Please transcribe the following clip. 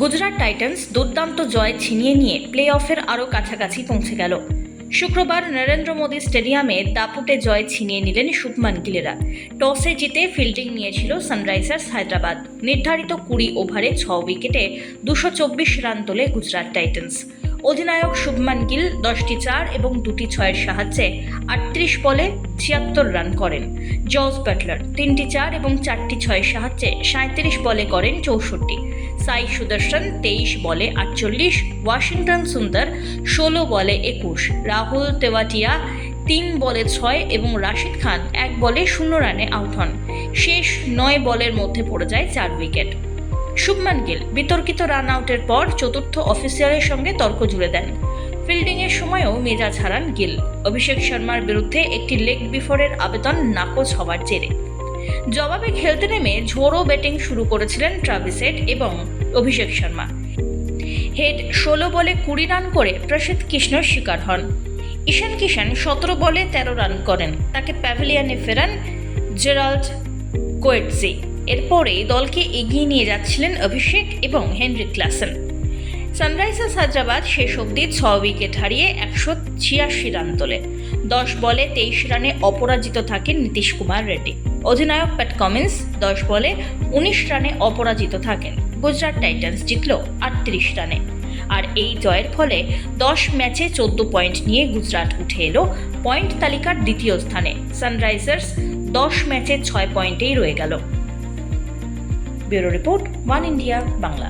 Gujarat Titans দুর্দান্ত জয় ছিনিয়ে নিয়ে প্লে অফের আরও কাছাকাছি পৌঁছে গেল। শুক্রবার নরেন্দ্র মোদী স্টেডিয়ামে দাপুটে জয় ছিনিয়ে নিলেন শুভমান গিলেরা। টসে জিতে ফিল্ডিং নিয়েছিল সানরাইজার্স হায়দ্রাবাদ। নির্ধারিত কুড়ি ওভারে ছ উইকেটে দুশো চব্বিশ রান তোলে গুজরাট টাইটান্স। অধিনায়ক শুভমান গিল দশটি চার এবং দুটি ছয়ের সাহায্যে আটত্রিশ বলে ছিয়াত্তর রান করেন। জর্জ বাটলার তিনটি চার এবং চারটি ছয়ের সাহায্যে সাঁত্রিশ বলে করেন চৌষট্টি। সাই সুদর্শন, তেইশ বলে আটচল্লিশ, ওয়াশিংটন সুন্দর, ষোলো বলে একুশ, রাহুল তেওয়াটিয়া তিন বলে ছয় এবং রাশিদ খান এক বলে শূন্য রানে আউট হন। শেষ নয় বলের মধ্যে পড়ে যায় চার উইকেট। শুভমান গিল, বিতর্কিত রান আউটের পর চতুর্থ অফিসিয়ালের সঙ্গে তর্ক জুড়ে দেন। ফিল্ডিংয়ের সময়ও মেজাজ হারান গিল। অভিষেক শর্মার বিরুদ্ধে একটি লেগ বিফোরের আবেদন নাকচ হওয়ার জেরে। জবাবে খেলতে নেমে ঝোড়ো ব্যাটিং শুরু করেছিলেন ট্রাভিসেট এবং অভিষেক শর্মা। হেড ষোলো বলে কুড়ি রান করে প্রসিদ্ধ কৃষ্ণর শিকার হন। ঈশান কিষান সতেরো বলে তেরো রান করেন। তাকে প্যাভিলিয়নে ফেরান জেরাল্ড কোয়েটসি এরপরেই দলকে এগিয়ে নিয়ে যাচ্ছিলেন অভিষেক এবং হেনরি ক্লাসেন। সানরাইজার্স হায়দ্রাবাদ শেষ অবধি ছ উইকেট হারিয়ে একশো ছিয়াশি রান তোলে। দশ বলে তেইশ রানে অপরাজিত থাকেন নীতিশ কুমার রেড্ডি। অধিনায়ক প্যাট কমিন্স দশ বলে উনিশ রানে অপরাজিত থাকেন। গুজরাট টাইটান্স জিতল আটত্রিশ রানে। আর এই জয়ের ফলে দশ ম্যাচে চোদ্দ পয়েন্ট নিয়ে গুজরাট উঠে এলো পয়েন্ট তালিকার দ্বিতীয় স্থানে। সানরাইজার্স দশ ম্যাচে ছয় পয়েন্টেই রয়ে গেল। Bureau report one India Bangla.